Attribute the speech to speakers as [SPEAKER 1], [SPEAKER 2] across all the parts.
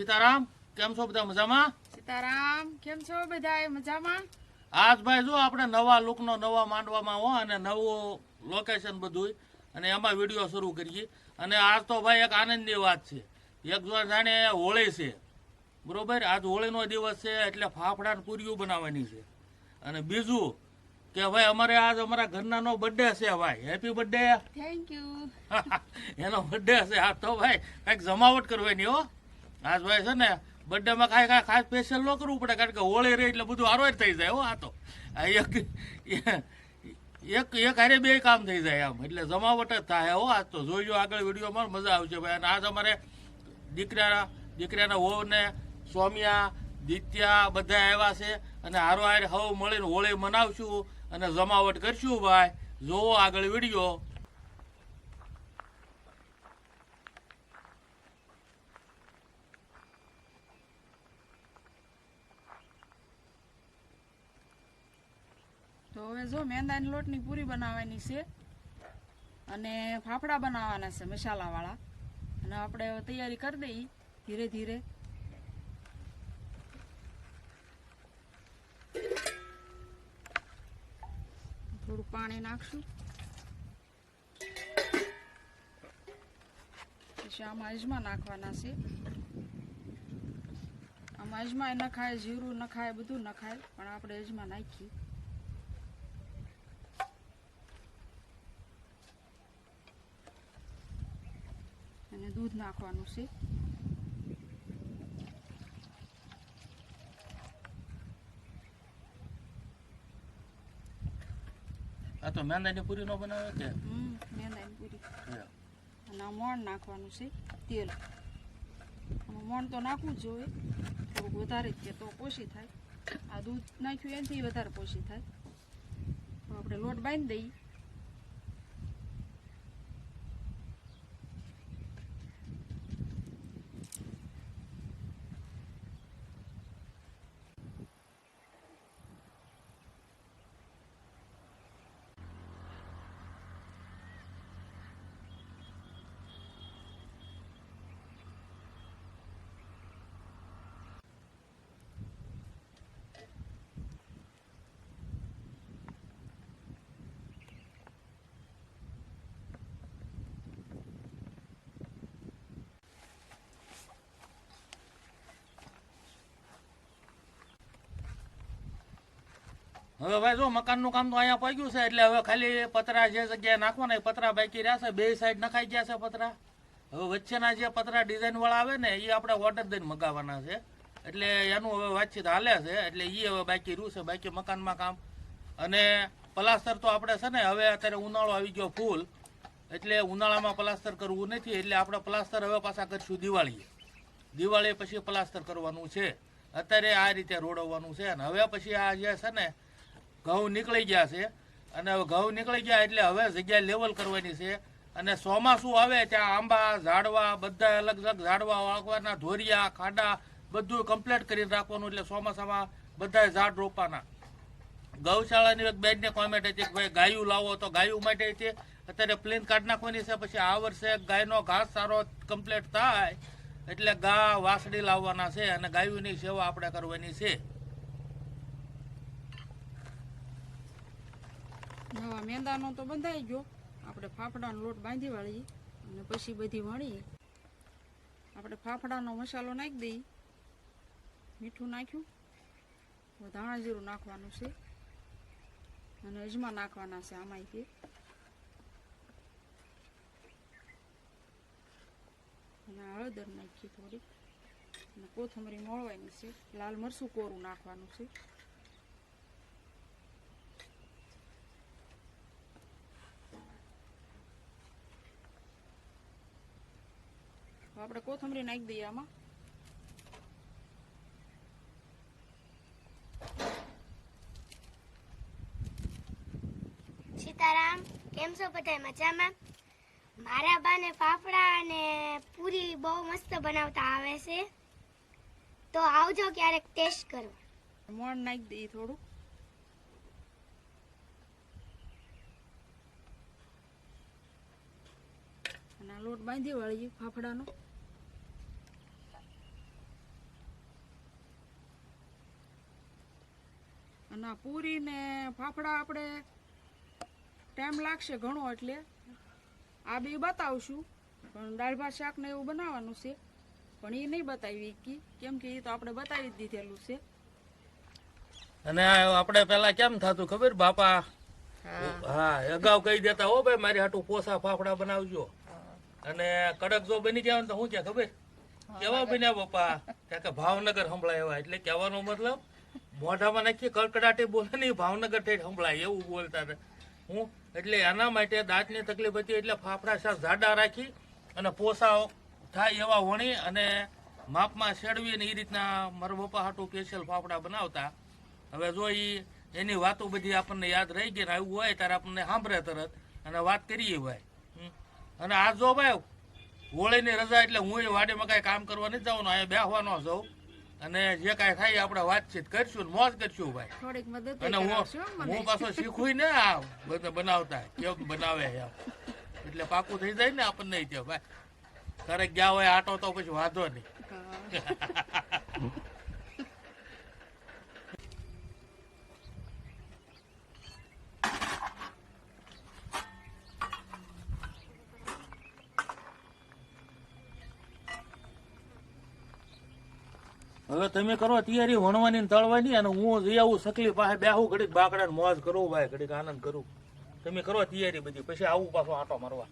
[SPEAKER 1] સીતારામ કેમ છો બધા મજામાં?
[SPEAKER 2] સીતારામ કેમ છો બધા મજામાં?
[SPEAKER 1] આજ ભાઈ જો આપણે નવા લુકનો નવા માંડવામાં હો અને નવું લોકેશન બધું અને એમાં વીડિયો શરૂ કરીએ. અને આજ તો ભાઈ એક આનંદની વાત છે. એક જો જાણે હોળી છે. બરોબર? આજ હોળીનો દિવસ છે એટલે ફાફડા ને પૂરીઓ બનાવવાની છે. અને બીજું કે ભાઈ અમારે આજ અમારા ઘરનાનો બર્થડે છે ભાઈ. હેપી બર્થડે
[SPEAKER 2] થેન્ક યુ
[SPEAKER 1] એનો બર્થડે છે. આ તો ભાઈ કંઈક જમાવટ કરવાની હો. આજ ભાઈ છે ને, બર્થડેમાં કાંઈ કાંઈ ખાસ સ્પેશિયલ ન કરવું પડે, કારણ કે હોળી રે એટલે બધું હારો થઈ જાય, હો, આ તો. એક એક એક હારે બે કામ થઈ જાય આમ, એટલે જમાવટ જ થાય, હો આજ તો. જોઈજો આગળ વિડીયોમાં મજા આવશે, ભાઈ. અને આજ અમારે દીકરા દીકરાના ને સ્વામિયા દિત્યા બધા આવ્યા છે, અને હારો હારે હવ મળીને હોળી મનાવશું અને જમાવટ કરશું, ભાઈ. જોવો આગળ વીડિયો.
[SPEAKER 2] તો હવે જો મેંદાની લોટની પૂરી બનાવવાની છે અને ફાફડા બનાવવાના છે મસાલાવાળા. અને આપણે તૈયારી કરી દઈએ ધીરે ધીરે. થોડું પાણી નાખશું. પછી આમાં અજમા નાખવાના છે. આમાં અજમા નખાય, જીરું નખાય, બધું નખાય, પણ આપણે અજમા નાખીએ. અને દૂધ નાખવાનું છે.
[SPEAKER 1] આ તો મેંદાની પૂરી નો બનાવે કે?
[SPEAKER 2] હમ મેંદાની પૂરી. અને આ મોણ નાખવાનું છે તેલ. મોણ તો નાખવું જ જોઈએ. થોડુંક વધારે જ કે તો પોષી થાય. આ દૂધ નાખ્યું એનાથી વધારે પોષી થાય. આપણે લોટ બાંધી દઈએ.
[SPEAKER 1] હવે ભાઈ જો મકાનનું કામ તો અહીંયા પગ્યું છે, એટલે હવે ખાલી પતરા જે જગ્યાએ નાખવાના એ પતરા બાકી રહ્યા છે. બે સાઈડ નખાઈ ગયા છે પતરા. હવે વચ્ચેના જે પતરા ડિઝાઇનવાળા આવે ને એ આપણે ઓર્ડર દઈને મગાવવાના છે. એટલે એનું હવે વાતચીત હાલે છે, એટલે એ હવે બાકી રહ્યું છે, બાકી મકાનમાં કામ. અને પ્લાસ્ટર તો આપણે છે ને, હવે અત્યારે ઉનાળો આવી ગયો ફૂલ એટલે ઉનાળામાં પ્લાસ્ટર કરવું નથી, એટલે આપણે પ્લાસ્ટર હવે પાછા કરીશું દિવાળીએ. દિવાળી પછી પ્લાસ્ટર કરવાનું છે. અત્યારે આ રીતે રોડવવાનું છે. અને હવે પછી આ જે છે ને ઘઉં નીકળી ગયા છે. અને ઘઉં નીકળી ગયા એટલે હવે જગ્યા લેવલ કરવાની છે. અને ચોમાસું આવે ત્યાં આંબા, ઝાડવા, બધા અલગ અલગ ઝાડવા વાળવાના ધોરિયા, ખાડા બધું કમ્પ્લીટ કરીને રાખવાનું એટલે ચોમાસામાં બધા ઝાડ રોપવાના ગૌશાળાની એક બેનને કોમેન્ટ હતી કે ભાઈ ગાયું લાવો તો ગાયું માટે છે. અત્યારે પ્લેન કાઢ નાખવાની છે, પછી આ વર્ષે ગાયનો ઘાસ સારો કમ્પ્લીટ થાય એટલે ગા વાસડી લાવવાના છે અને ગાયોની સેવા આપણે કરવાની છે.
[SPEAKER 2] નવા મેંદાનો તો બંધાઈ ગયો. આપણે ફાફડાનો લોટ બાંધી વાળીએ અને પછી બધી વણીએ. આપણે ફાફડાનો મસાલો નાખી દઈએ. મીઠું નાખ્યું. ધાણા જીરું નાખવાનું છે. અને અજમા નાખવાના છે આમાં તે અને હળદર નાખી થોડીક. અને કોથમરી મોળવાની છે. લાલ મરચું કોરું નાખવાનું છે. આપણે કોથમરી નાખી દઈએ આમાં.
[SPEAKER 3] સીતારામ કેમ છો બધા મજામાં? મારા બાને ફાફડા અને પૂરી બહુ મસ્ત બનાવતા આવે છે. તો આવજો ક્યારેક ટેસ્ટ કરો.
[SPEAKER 2] મોણ નાખી દઈએ થોડું. અને લોટ બાંધી વાળીએ ફાફડાનો. અને પૂરી ને ફાફડા આપણે ટાઈમ લાગશે ઘણો એટલે. આ બી બતાવશું પણ દાળ ભાત શાક ને એવું બનાવવાનું છે. પણ એ નહીં બતાવી કી કેમ કે એ તો આપણે બતાવી જ દીધેલું છે.
[SPEAKER 1] અને આપણે પેલા કેમ થતું ખબર? બાપા હા અગાઉ કહી દેતા હો ભાઈ મારી હાટું પોસા ફાફડા બનાવજો. અને કડક જો બની જાય ને તો શું છે ખબર? કેવા બન્યા બાપા? ત્યાં કે ભાવનગર સંભળાય એવા. એટલે કહેવાનો મતલબ મોઢામાં નાખી કડકડાટી બોલે નહીં ભાવનગર ઠેઠ સંભળાય, એવું બોલતા હતા. હું, એટલે એના માટે દાંતની તકલીફ હતી, એટલે ફાફડા શાક જાડા રાખી અને પોસા થાય એવા વણી અને માપમાં શેડવી અને એ રીતના મારા પપ્પા હાટું સ્પેશિયલ ફાફડા બનાવતા. હવે જો એ એની વાતો બધી આપણને યાદ રહી ગઈ ને આવ્યું હોય ત્યારે આપણને સાંભળે તરત અને વાત કરીએ ભાઈ. અને આ જો ભાઈ, હોળીની રજા એટલે હું એ વાડીમાં કાંઈ કામ કરવા નથી જવાનું, અહીંયા બેસવાનો છું અને જે કાંઈ થાય આપણે વાતચીત કરશું ને મોજ કરશું ભાઈ.
[SPEAKER 2] થોડીક મદદ
[SPEAKER 1] અને હું હું પાછો શીખું ને આ બધું બનાવતા કેમ બનાવે છે એટલે પાકું થઈ જાય ને આપણને ઈ ભાઈ. ક્યારેક ગયા હોય આટો તો પછી વાંધો નહીં. હવે તમે કરો, તૈયારી વણવાની ને તળવાની અને હું જઈ આવું સકલી પાસે બેહું, ઘડીક બાકડા ને મોજ કરું, ભાઈ, ઘડીક આનંદ કરું. તમે કરો તૈયારી બધી, પછી આવું પાછો આટો મારવા.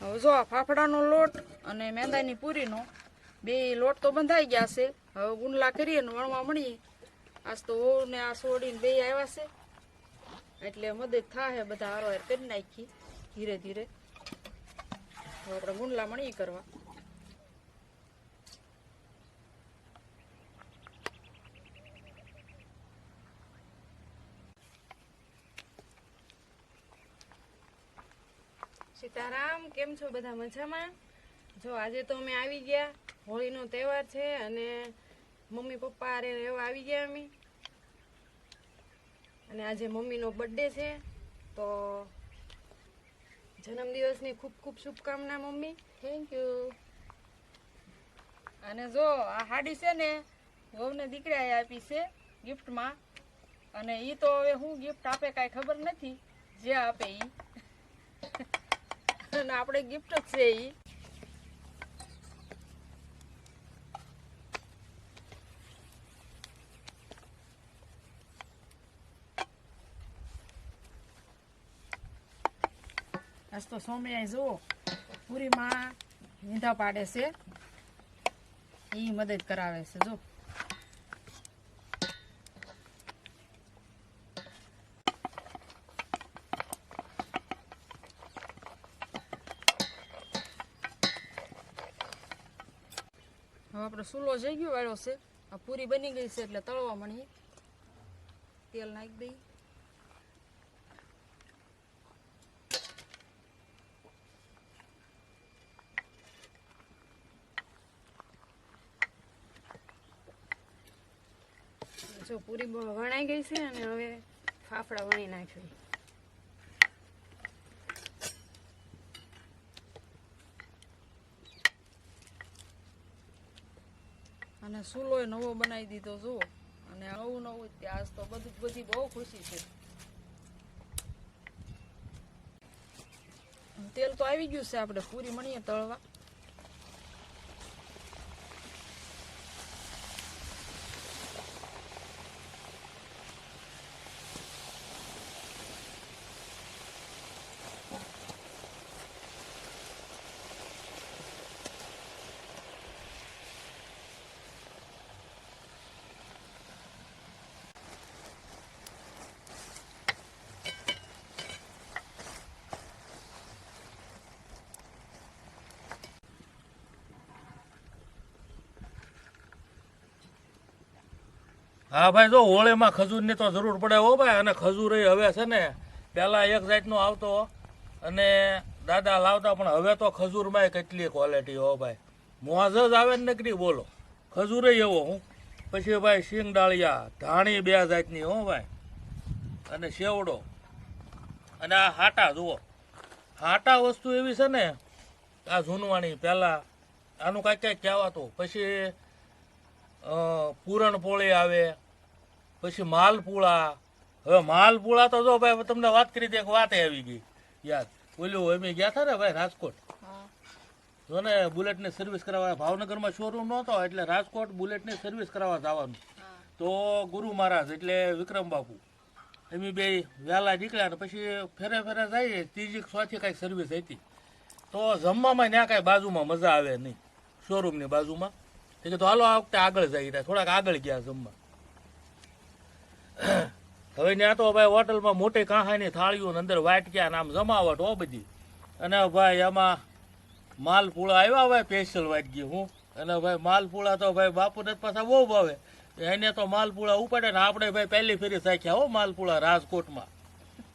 [SPEAKER 2] હવે જો આ ફાફડાનો લોટ અને મેંદાની પૂરીનો, બે લોટ તો બંધાઈ ગયા છે. હવે ગુંડલા કરીએ ને વણવા મળીએ. આજ તો વહુ ને આ સોડીને બે આવ્યા છે. એટલે મદદ થાય બધા હારો કરી નાખી. ધીરે ધીરે. આપણે ગુંડલા મણી કરવા.
[SPEAKER 4] સીતારામ, કેમ છો બધા મજામાં? જો આજે તો અમે આવી ગયા. હોળીનો તહેવાર છે અને મમ્મી પપ્પા અરે રહેવા આવી ગયા અમે. અને આજે મમ્મીનો બર્થડે છે, તો જન્મદિવસની ખૂબ ખૂબ શુભકામના મમ્મી. થેન્ક યુ
[SPEAKER 2] અને જો આ હાડી છે ને, વહુને દીકરાએ આપી છે ગિફ્ટમાં અને એ તો હવે હું ગિફ્ટ આપે કાંઈ ખબર નથી, જે આપે એ આપણે ગિફ્ટ જ છે એ આજ તો સોમયાએ જુઓ. પૂરીમાં વીંધા પાડે છે. એ મદદ કરાવે છે જો હવે આપણે સુલો જઈ ગયો વાળો છે. આ પૂરી બની ગઈ છે એટલે તળવા મણીએ તેલ નાખી દઈ
[SPEAKER 4] જો પૂરી વણાઈ ગઈ છે અને હવે ફાફડા વણી નાખ્યું
[SPEAKER 2] અને સુલો નવો બનાવી દીધો, જુઓ. અને નવું નવું ત્યાં તે તો બધું બધી બહુ ખુશી છે. તેલ તો આવી ગયું છે, આપણે પૂરી મળીએ તળવા.
[SPEAKER 1] હા ભાઈ, જો હોળીમાં ખજૂરની તો જરૂર પડે હો ભાઈ, અને ખજૂર હવે છે ને પહેલાં એક જાતનો આવતો અને દાદા લાવતા, પણ હવે તો ખજૂરમાં કેટલી ક્વોલિટી હો ભાઈ. મોજ જ આવે ને નકરી બોલો. ખજૂર એવો હું. પછી ભાઈ સિંગ ડાળિયા ધાણી બે જાતની હો ભાઈ. અને સેવડો અને આ હાટા, જુઓ. હાટા વસ્તુ એવી છે ને, આ ઝૂનવાણી પહેલાં આનું કાંઈક કાંઈક કહેવાતું. પછી પૂરણપોળી આવે પછી માલપુળા. હવે માલપુળા તો જો ભાઈ તમને વાત કરી હતી એક વાત આવી ગઈ. યાદ. ઓલું અમે ગયા હતા ને ભાઈ રાજકોટ. જો ને બુલેટની સર્વિસ કરાવવા ભાવનગરમાં શોરૂમ નહોતો એટલે રાજકોટ બુલેટની સર્વિસ કરાવવા જવાનું. તો ગુરુ મહારાજ એટલે વિક્રમ બાપુ એમ બે વહેલા નીકળ્યા ને પછી ફેરે ફેરે જઈએ ત્રીજી કે ચોથી કાંઈક સર્વિસ હતી. તો જમવામાં ત્યાં કાંઈ બાજુમાં મજા આવે નહીં. શોરૂમની બાજુમાં. એ તો હાલો આ વખતે આગળ જઈએ રહ્યા થોડાક આગળ ગયા જમવા. હવે ત્યાં તો ભાઈ હોટલમાં મોટી કાંહાની થાળીઓ ને અંદર વાટક્યા ને આમ જમાવટ હો બધી. અને ભાઈ એમાં માલપુળા આવ્યા ભાઈ સ્પેશિયલ વાટકી, હું? અને ભાઈ માલપુળા તો ભાઈ બાપુને પાછા બહુ ભાવે. એને તો માલપુળા ઉપાડે ને આપણે ભાઈ પહેલી ફેરી સાખ્યા હો માલપુળા રાજકોટમાં.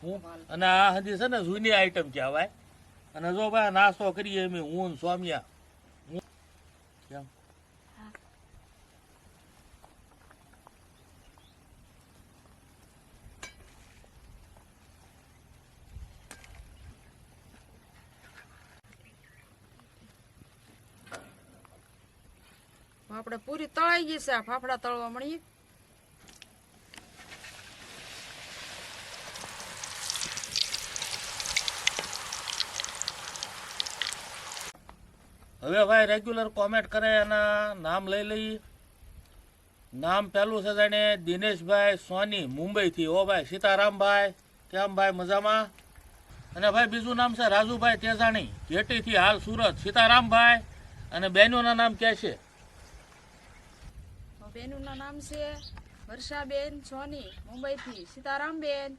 [SPEAKER 1] હું? અને આ હજી છે ને જૂની આઈટમ કહેવાય. અને જો ભાઈ નાસ્તો કરીએ એમ હું સ્વામિયા હું- કેમ
[SPEAKER 2] આપણે પૂરી તળાઈ ગઈ છે, આ ફાફડા તળવા મળીએ.
[SPEAKER 1] હવે ભાઈ રેગ્યુલર કોમેન્ટ કરે, એના નામ લઈ લઈએ નામ પહેલું છે જાણે દિનેશભાઈ સોની, મુંબઈથી. ઓ ભાઈ, સીતારામભાઈ, કેમ ભાઈ મજામાં? અને ભાઈ બીજું નામ છે રાજુભાઈ તેજાણી. જેટીથી હાલ સુરત. સીતારામભાઈ અને બહેનોના નામ ક્યાં છે?
[SPEAKER 2] બેનનું નામ છે વર્ષાબેન સોની મુંબઈથી સીતારામબેન.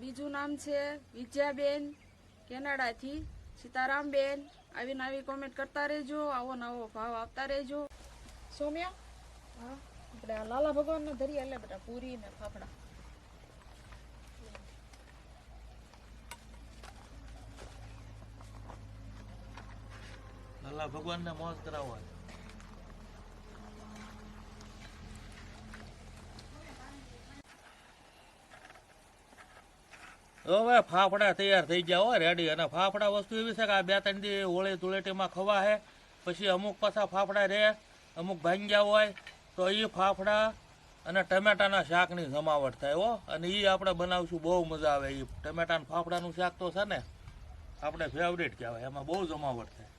[SPEAKER 2] બીજું નામ છે વિજયાબેન કેનેડાથી સીતારામબેન. આવીને આવી કોમેન્ટ કરતા રહેજો આવો નવો ભાવ આપતા રહેજો. સોમ્યા? હા. આપણે આ લાલા ભગવાનને ધરી એટલે બધા પૂરી ને ફાફડા.
[SPEAKER 1] લાલા ભગવાનને મોજ કરાવવા હવે ફાફડા તૈયાર થઈ ગયા હોય રેડી અને ફાફડા વસ્તુ એવી છે કે આ બે ત્રણ દી હોળી ધૂળેટીમાં ખવા છે પછી અમુક પાછા ફાફડા રહે અમુક ભાંગ્યા હોય તો એ ફાફડા અને ટમેટાના શાકની જમાવટ થાય હો. અને એ આપણે બનાવશું બહુ મજા આવે એ ટમેટાના ફાફડાનું શાક તો છે ને આપણે ફેવરેટ કહેવાય એમાં બહુ જમાવટ થાય.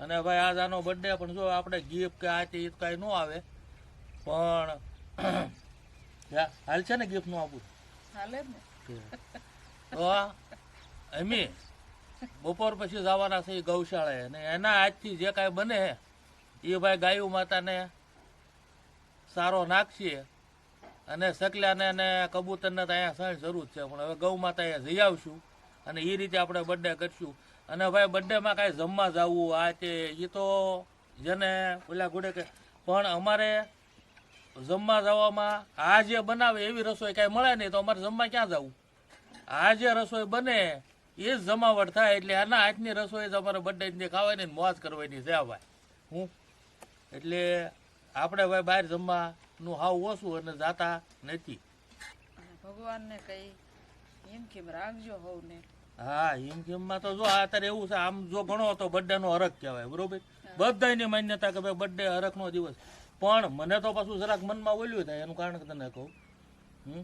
[SPEAKER 1] અને ભાઈ આજ આનો બર્થડે પણ જો આપણે ગિફ્ટ કે આ તે કાંઈ ન આવે પણ હાલ છે ને ગિફ્ટનું આપું?
[SPEAKER 2] હાલે ને.
[SPEAKER 1] તો એમી, બપોર પછી જવાના છે ગૌશાળાએ ને એના આજથી જે કાંઈ બને એ ભાઈ ગાયું માતાને સારો નાખીએ અને સકલાને અને કબૂતરને તો અહીંયા સણ જરૂર છે, પણ હવે ગૌ માતા અહીંયા જઈ આવશું અને એ રીતે આપણે બર્થડે કરશું. અને ભાઈ બર્થડેમાં કાંઈ જમવા જવું, આ તે એ તો જેને ઓલા ગુડે કે, પણ અમારે જમવા જવામાં આ જે બનાવે એવી રસોઈ કાંઈ મળે નહીં, તો અમારે જમવા ક્યાં જવું? આ જે રસોઈ બને એ જ જમાવટ થાય એટલે આના હાથની રસોઈ જ અમારે બર્થડે ખાવાની ને મોજ કરવાની છે ભાઈ. હું? એટલે આપણે ભાઈ બહાર જમવાનું હાવ ઓછું અને જાતા નથી.
[SPEAKER 2] ભગવાનને કઈ એમ કેમ રાખજો હોવને.
[SPEAKER 1] હા હિમખીમમાં તો જો અત્યારે એવું છે આમ જો ગણો તો birthday નો હરખ કહેવાય બરોબર? બધાની માન્યતા કે ભાઈ બર્થડે હરખનો દિવસ. પણ મને તો પાછું જરાક મનમાં ઓલ્યું થાય એનું કારણ તને કહું. હમ?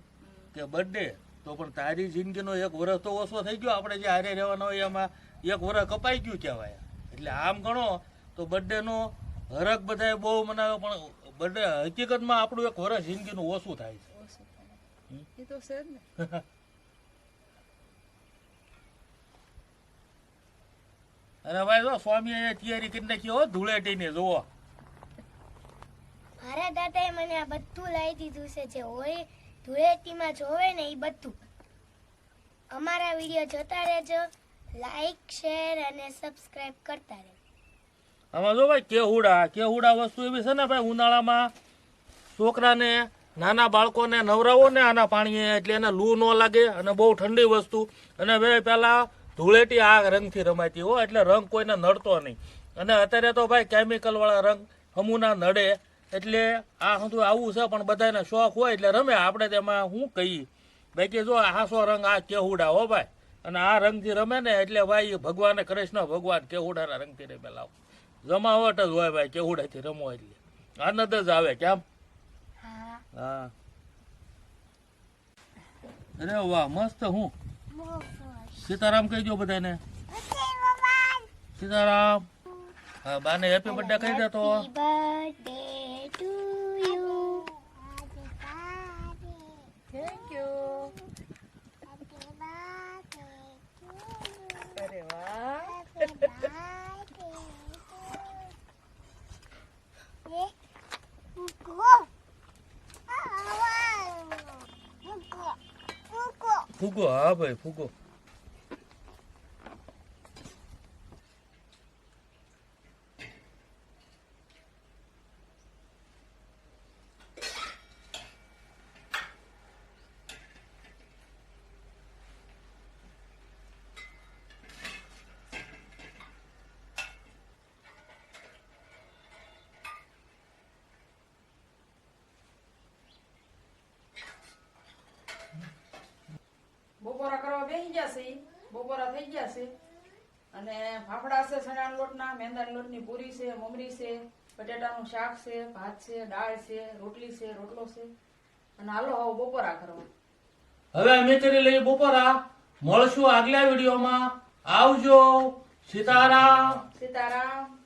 [SPEAKER 1] કે બર્થડે તો પણ તારી જિંદગીનો એક વર્ષ તો ઓછો થઈ ગયો. આપણે જે હારે રહેવાનો હોય એમાં એક વર્ષ કપાઈ ગયું કહેવાય. એટલે આમ ગણો તો બર્થડેનો હરક બધાએ બહુ મનાવ્યો પણ બર્થડે હકીકતમાં આપણું એક વર્ષ જિંદગીનું ઓછું થાય છે.
[SPEAKER 2] ઓછું એ તો છે ને.
[SPEAKER 1] અને ભાઈ જો સ્વામીએ તૈયારી કરી નાખી હો ધૂળેટીની જુઓ.
[SPEAKER 3] મારા દાદાએ મને આ બધું લાવી દીધું છે જે હોય ધૂળેટીમાં જોવે ને એ બધું. અમારા વીડિયો જોતા રહેજો લાઈક શેર અને સબસ્ક્રાઇબ કરતા રહેજો.
[SPEAKER 1] આમાં જો ભાઈ કેહુડા કેહુડા વસ્તુ એવી છે ને ભાઈ, ઉનાળામાં છોકરાને, નાના બાળકોને નવરાવોને આના પાણીએ, એટલે એને લૂ ન લાગે અને બહુ ઠંડી વસ્તુ. અને ભાઈ પહેલાં ધૂળેટી આ રંગથી રમાતી હો, એટલે રંગ કોઈને નડતો નહીં. અને અત્યારે તો ભાઈ કેમિકલવાળા રંગ હમુના નડે. એટલે આ શું આવું છે પણ બધાને શોખ હોય એટલે રમે. આપણે તેમાં શું કહીએ? બાકી જો હાસો રંગ આ કેહુડા હો ભાઈ. અને આ રંગથી રમે ને એટલે ભાઈ ભગવાને કૃષ્ણ ભગવાન કેહુડાના રંગથી રમે. લાવ. જમાવટ જ હોય ભાઈ કેહુડાથી રમો એટલે. આનંદ જ આવે કેમ?
[SPEAKER 3] હા.
[SPEAKER 1] હા. અરે વાહ મસ્ત હું. સીતારામ કહી દો બધાને સીતારામ. હા બાને હેપી બર્થડે કહી દે તો.
[SPEAKER 3] Birthday to you
[SPEAKER 4] thank you અરે વાહ
[SPEAKER 1] ફૂગો હા ભાઈ ફૂગો
[SPEAKER 2] બપોરા કરવા બેસી જશે બપોરા થઈ જશે અને ફાફડા છે ચણાના લોટના મેંદાના લોટની પૂરી છે મમરી છે બટેટાનું શાક છે ભાત છે દાળ છે રોટલી છે રોટલો છે. અને હાલો હવે બપોરા કરવા.
[SPEAKER 1] હવે અમે કરી લઈએ બપોરા. મળશું આગલા વિડીયોમાં. આવજો. સીતારામ.
[SPEAKER 2] સીતારામ.